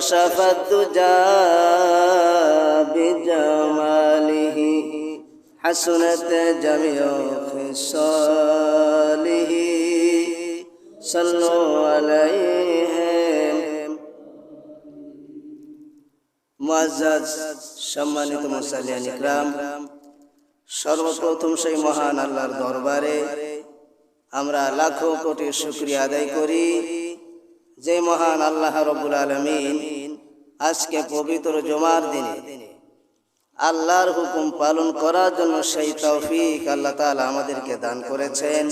كشف الدجى بجماله حسنت جميع خصاله صلوا عليهم মুআজ্জাজ সম্মানিত মুসাল্লিয়ান ইকরাম সর্বপ্রথম সেই মহান আল্লাহর দরবারে আমরা লাখো কোটি শুকরিয়া আদায় করি যে মহান আল্লাহ রব্বুল আলমিন আজকে পবিত্র জমার দিনে আল্লাহর হুকুম পালন করার জন্য সেই তৌফিক আল্লাহ তাআলা আমাদেরকে দান করেছেন।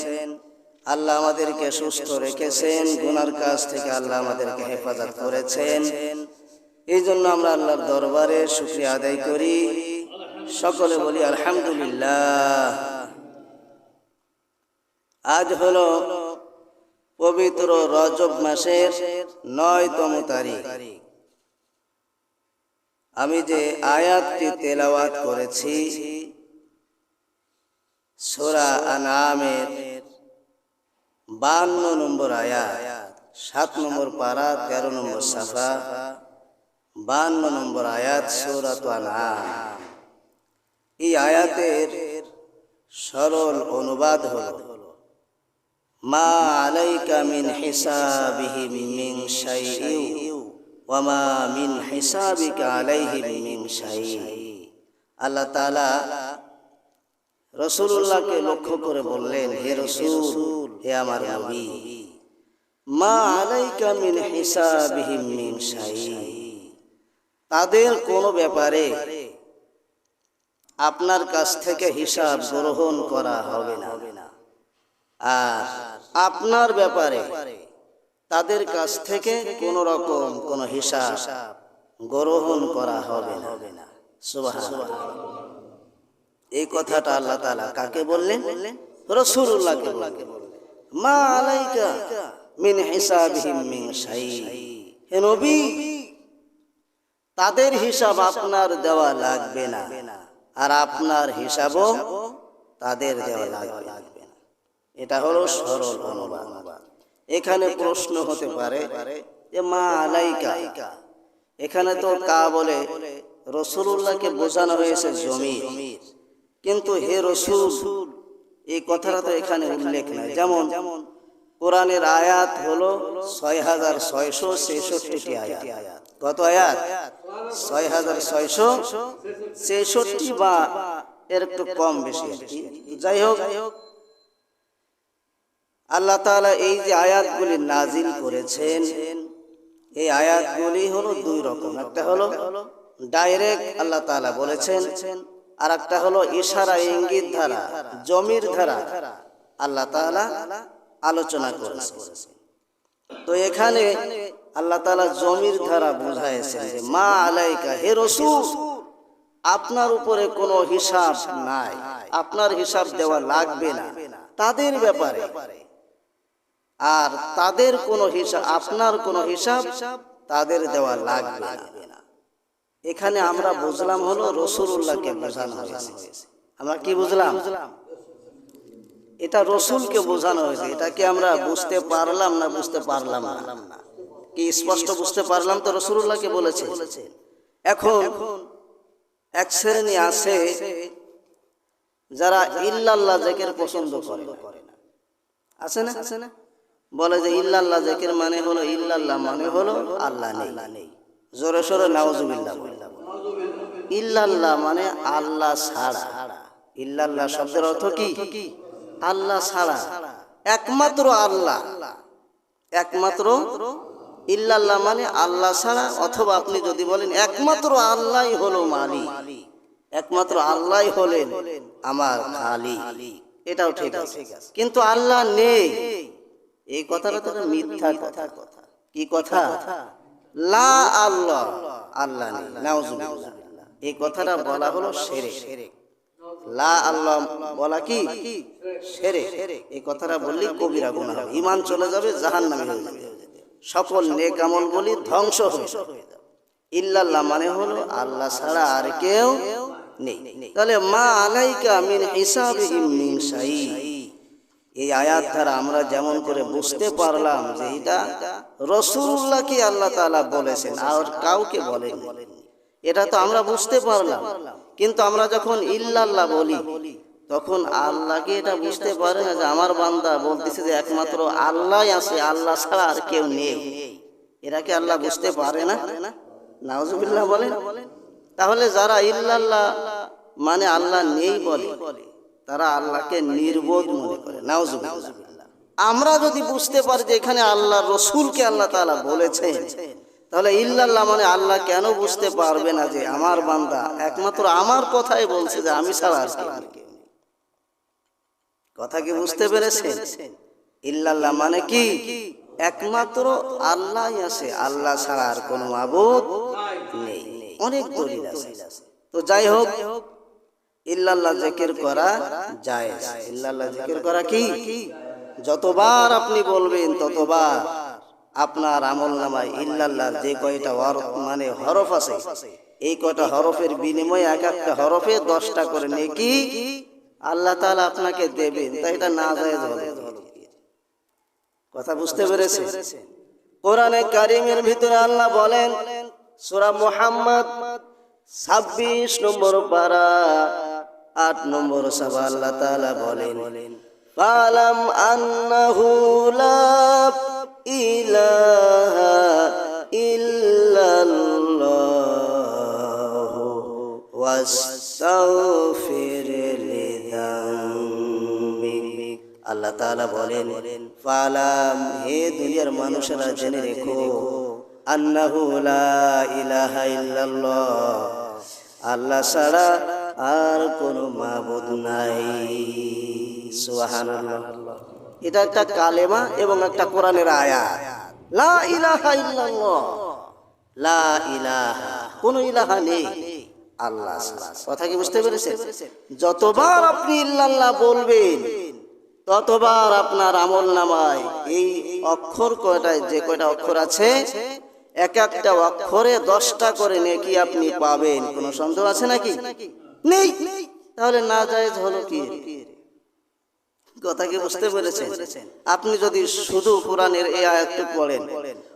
আল্লাহ আমাদেরকে সুস্থ রেখেছেন, গুনার কাছ থেকে আল্লাহ আমাদেরকে হেফাজত করেছেন। এই জন্য আমরা আল্লাহর দরবারে শুক্রিয়া আদায় করি। সকলে বলি আলহামদুলিল্লাহ। আজ হলো পবিত্র রজব মাসের নয়তম তারিখ। আমি যে আয়াতটি তেলাওয়াত করেছি, সোরা আনামের বান্ন নম্বর আয়াত, সাত নম্বর পারা, তেরো নম্বর সাফা, বান্ন নম্বর আয়াত, সৌরাত আনাম এই আয়াতের সরল অনুবাদ হল, মা আলাইকা মিন হিসাবিহিম মিন শাইইউ লক্ষ্য করে বললেন, হে রসুল, হে আমার মা আলাইকা মিন তাদের কোনো ব্যাপারে আপনার কাছ থেকে হিসাব গ্রহণ করা হবে না। আর আপনার ব্যাপারে তাদের কাছ থেকে কোন রকম কোন হিসাব গ্রহণ করা হবে না। এই কথাটা আল্লাহ তাআলা কাকে বললেন? রাসূলুল্লাহকে বললেন। মা আলাইকা মিন হিসাবিহিম তাদের হিসাব আপনার দেওয়া লাগবে না। আর আপনার হিসাবও তাদের দেওয়া লাগবে না। এটা হলো সরল অনুবাদ। এখানে প্রশ্ন হতে পারে যে মা আলাইকা। এখানে তো কা বলে রসুল্লাহকে বোঝানো হয়েছে জমি কিন্তু হে রসুল এই কথাটা তো এখানে উল্লেখ নাই। যেমন কোরআনের আয়াত হলো ছয় হাজার ছয়শো ছেষট্টি আয়াত। কত আয়াত? ছয় হাজার ছয়শো ছেষট্টি বা এর একটু কম বেশি। যাই হোক আল্লাহ তাআলা এই যে আয়াতগুলি নাজিল করেছেন, এই আয়াতগুলি হলো দুই রকম। একটা হলো ডাইরেক্ট আল্লাহ তাআলা বলেছেন আর একটা হলো ইশারা ইঙ্গিত ধারা, জমির ধারা আল্লাহ তাআলা আলোচনা করেছেন। তো এখানে আল্লাহ তাআলা জমির ধারা বুঝাইছেন যে, মা আলাইকা হে রসুল, আপনার উপরে কোনো হিসাব নাই, আপনার হিসাব দেওয়া লাগবে না। তাদের ব্যাপারে আর তাদের কোনো হিসাব, আপনার কোনো হিসাব তাদের দেওয়া লাগবে না। এখানে আমরা বুঝলাম হলো রসুল্লাহকে বোঝানো হয়েছে। আমরা কি বুঝলাম? এটা রসুলকে বোঝানো হয়েছে। এটা কি আমরা বুঝতে পারলাম না বুঝতে পারলাম না? কি স্পষ্ট বুঝতে পারলাম তো রসুল্লাহকে বলেছে? এখন এক শ্রেণি আছে যারা ইল্লাল্লাহ জেকের পছন্দ করে না আছে না। আছে না? বলে যে ইল্লাল্লাহ জেকের মানে হলো ইল্লাল্লাহ মানে হলো আল্লাহ নেই। জোরে সোরে নাওজুবিল্লাহ ইল্লাল্লাহ মানে আল্লাহ ছাড়া। ইল্লাল্লাহ শব্দের অর্থ কি? আল্লাহ ছাড়া। একমাত্র আল্লাহ। একমাত্র ইল্লাল্লাহ মানে আল্লাহ ছাড়া। অথবা আপনি যদি বলেন একমাত্র আল্লাহই হলো মালিক। একমাত্র আল্লাহই হলেন আমার খালি এটাও ঠিক আছে। কিন্তু আল্লাহ নেই। এই কথাটা তো মিথ্যা কথা। কি কথা? লা আল্লাহ। আল্লাহ। নেই। নাউজুবিল্লাহ এই কথাটা বলা হলো সেরে লা আল্লাহ বলা কি? সেরে এই কথাটা বললি কবিরা গুণা হবে। ইমান চলে যাবে জাহান নামে হয়ে যাবে। সকল নেক আমলগুলি ধ্বংস হয়ে যাবে। ইল্লাল্লাহ মানে হলো আল্লাহ ছাড়া আর কেউ নেই। তাহলে মা আলাইকা মিন হিসাবিহিম মিন শাই এই আয়াত দ্বারা আমরা যেমন করে বুঝতে পারলাম যে এটা রসুল্লাহকে আল্লাহ তাআলা বলেছেন, আর কাউকে বলেন এটা তো আমরা বুঝতে পারলাম। কিন্তু আমরা যখন ইল্লাল্লাহ বলি, তখন আল্লাহকে এটা বুঝতে পারে না যে আমার বান্দা বলতেছে যে একমাত্র আল্লাহ আছে, আল্লাহ ছাড়া আর কেউ নেই। এরা কি আল্লাহ বুঝতে পারে না? নাউজুবিল্লাহ বলেন। তাহলে যারা ইল্লাল্লাহ মানে আল্লাহ নেই বলে তারা আল্লাহকে নির্বোধ মনে করে। নাউজুবিল্লাহ। আমরা যদি বুঝতে পারি যে এখানে আল্লাহ রসুলকে আল্লাহ তাআলা বলেছেন, তাহলে ইল্লাল্লাহ মানে আল্লাহ কেন বুঝতে পারবে না যে আমার বান্দা একমাত্র আমার কথাই বলছে যে আমি ছাড়া কথা কি বুঝতে পেরেছেন? ইল্লাল্লাহ মানে কি? একমাত্র আল্লাহ আছে, আল্লাহ ছাড়া আর কোনো মাবুদ নেই। অনেক দলিল আছে। তো যাই হোক ইল্লাল্লাহ জিকির করা যায় ইল্লাল্লাহ জিকির করা কি? যতবার আপনি বলবেন ততবার আপনার আমল নামায় ইল্লাল্লাহ যে কয়টা হর- মানে হরফ আছে, এই কয়টা হরফের বিনিময়ে এক একটা হরফে দশটা করে নেকি আল্লাহ তাআলা আপনাকে দেবেন, তাই এটা না যায় কথা বুঝতে পেরেছে কোরআনে কারিমের ভিতরে আল্লাহ বলেন, সূরা মুহাম্মদ ছাব্বিশ নম্বর পারা আট নম্বর সাবা আল্লাহ তাআলা বলেন, ফালাম আন্নাহু লা ইলাহা ইল্লাল্লাহ ওয়াস্তাগফির লিযামবিক আল্লাহ তাআলা বলেন, ফালাম, হে দুনিয়ার মানুষেরা জেনে রেখো, আন্নাহু ইলাহা ইল্লাল্লাহ। আল্লাহ ছাড়া আর কোনো মাবুদ নাই। সুবহানাল্লাহ। এটা একটা কালেমা এবং একটা কোরআনের আয়াত। লা ইলাহা লা ইলাহা। ইলাহা নেই। আল্লাহ। কথা কি বুঝতে পেরেছেন? যতবার আপনি ইল্লাল্লাহ বলবেন, ততবার আপনার আমল নামায় এই অক্ষর কয়টায়, যে কয়টা অক্ষর আছে, এক একটা অক্ষরে দশটা করে নেকি আপনি পাবেন। কোনো সন্দেহ আছে নাকি? নেই। তাহলে না যায় হলো কি? কথা কি বুঝতে পেরেছেন? আপনি যদি শুধু কোরআনের এই আয়াতটি পড়েন।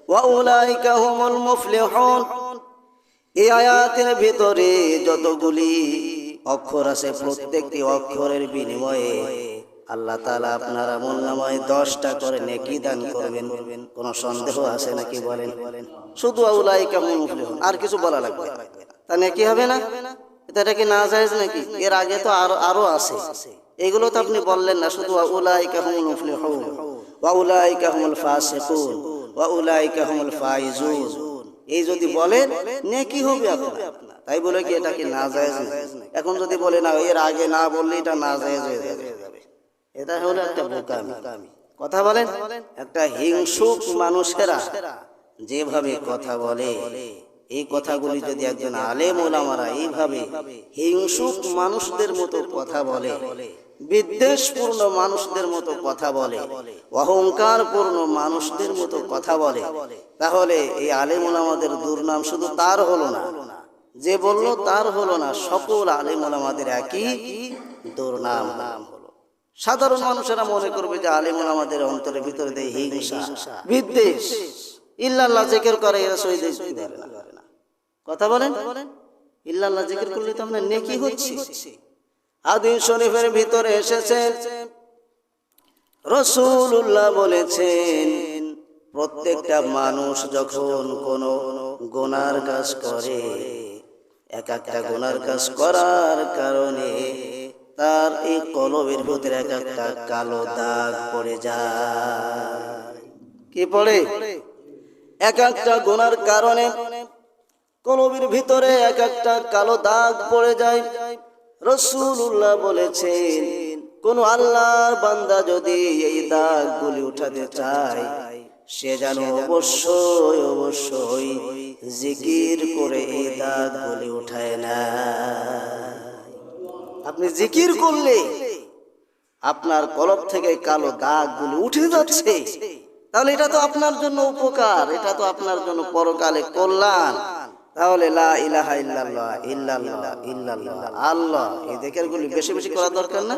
ওয়া উলাইকা হুমুল মুফলিহুন। এই আয়াতের ভিতরে যতগুলি অক্ষর আছে, প্রত্যেকটি অক্ষরের বিনিময়ে আল্লাহ তাআলা আপনার আমল দশটা করে নেকি দান করবেন। কোনো সন্দেহ আছে নাকি বলেন? শুধু আউলাইকা হুমুল মুফলিহুন। আর কিছু বলা লাগবে তা নেকি হবে না? এটা কি না জায়েজ নাকি? এর আগে তো আরও আরও আছে। এগুলো তো আপনি বললেন না, শুধু উলাইকা হুমুল মুফলিহুন, ওয়া উলাইকা হুমুল ফাসিকুন, ওয়া উলাইকা হুমুল ফাইজুন। এই যদি বলেন নেকি হবে আপনার। তাই বলে কি এটা কি না না? এখন যদি বলে, না, এর আগে না বললে এটা না জায়েজ হয়ে যাবে। এটা হলো একটা বোকামি। কথা বলেন? একটা হিংসুক মানুষেরা যেভাবে কথা বলে এই কথাগুলি যদি একজন আলেম ওলামারা এইভাবে হিংসুক মানুষদের মতো কথা বলে বিদ্বেষপূর্ণ মানুষদের মতো কথা বলে অহংকারপূর্ণ মানুষদের মতো কথা বলে তাহলে এই আলেম ওলামাদের দুর্নাম শুধু তার হলো না যে বলল তার হলো না সকল আলেম ওলামাদের একই দুর্নাম। নাম হলো। সাধারণ মানুষেরা মনে করবে যে আলিমুল আমাদের অন্তরের ভিতরে দেয় হিংসা বিদ্বেষ। ইল্লাল্লাহ জিকির করে এরা শহীদ না কথা বলেন? ইল্লাল্লাহ জিকির করলে তো আপনার নেকি হচ্ছে। হাদিস শরীফের ভিতরে এসেছেন। রসুল্লাহ বলেছেন প্রত্যেকটা মানুষ যখন কোনো গোনার কাজ করে এক একটা গোনার কাজ করার কারণে তার এই কলবের ভিতরে এক একটা কালো দাগ পড়ে যায়। কি পড়ে? এক একটা গোনার কারণে কলবের ভিতরে এক একটা কালো দাগ পড়ে যায়। রসুল্লাহ বলেছেন, কোন আল্লাহর বান্দা যদি এই দাগগুলি উঠাতে চায়, সে যেন অবশ্যই অবশ্যই জিকির করে এই দাগ বলে উঠায় না। আপনি জিকির করলে আপনার কলব থেকে কালো দাগ গুলি উঠে যাচ্ছে। তাহলে এটা তো আপনার জন্য উপকার, এটা তো আপনার জন্য পরকালে কল্যাণ। তাহলে আল্লাহ। এই দেখের গুলি বেশি বেশি করা দরকার না?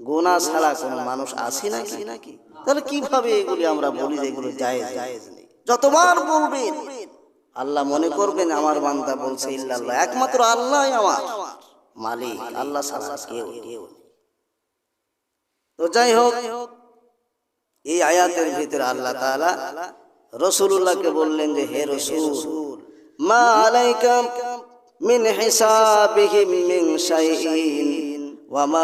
গোনা ছাড়া কোনো মানুষ আছে নাকি? নাকি তাহলে কীভাবে এগুলি আমরা বলি যে এগুলো যায় জায়েজ নেই? যতবার বলবেন, আল্লাহ মনে করবেন আমার বান্দা বলছে ইল্লাল্লাহ, একমাত্র আল্লাহ আমার মালিক, আল্লাহ ছাড়া কেউ কেউ তো যাই হোক, এই আয়াতের ভিতরে আল্লাহ তাআলা রসুল্লাহকে বললেন যে, হে রসুল মা আলাইকা মিন হিসাবিহিম মিন শাইইন ওয়া মা